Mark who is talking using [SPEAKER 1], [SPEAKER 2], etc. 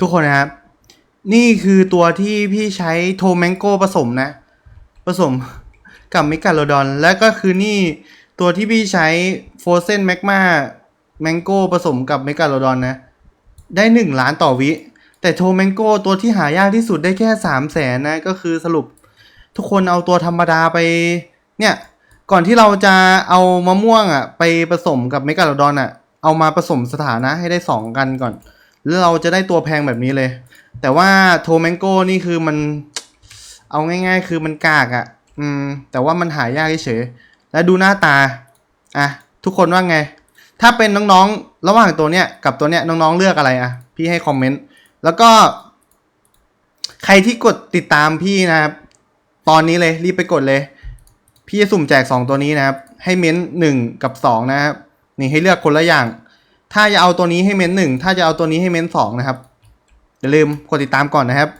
[SPEAKER 1] ทุกคนนะครับ นี่คือตัวที่พี่ใช้โทแมงโก้ผสมนะ ผสมกับเมกาโลดอน และก็คือนี่ตัวที่พี่ใช้โฟเซนแมกมาแมงโก้ผสมกับเมกาโลดอนนะ ได้หนึ่งล้านต่อวิ แต่โทแมงโก้ตัวที่หายากที่สุดได้แค่สามแสนนะ ก็คือสรุปทุกคนเอาตัวธรรมดาไป เนี่ย ก่อนที่เราจะเอามะม่วงอะ ไปผสมกับเมกาโลดอนอะ เอามาผสมสถานะให้ได้สองกันก่อน แล้วเราจะได้ตัวแพงแบบนี้เลย แต่ว่าโทแมงโก้นี่คือมัน เอาง่าย ๆ คือมันกากอะ่ะ อืม แต่ว่ามันหายากเฉยแล้วดูหน้าตา อะ ทุกคนว่าไง ถ้าเป็นน้องๆ ระหว่างตัวเนี้ยกับตัวเนี้ยน้องๆ เลือกอะไรอะ พี่ให้คอมเมนต์ แล้วก็ ใครที่กดติดตามพี่นะครับ ตอนนี้เลยรีบไปกดเลย พี่จะสุ่มแจกสองตัวนี้นะครับ ให้เม้นหนึ่งกับสองนะครับ นี่ให้เลือกคนละอย่าง ถ้าจะเอาตัวนี้ให้เม้นหนึ่งถ้าจะเอาตัวนี้ให้เม้นสองนะครับอย่าลืมกดติดตามก่อนนะครับ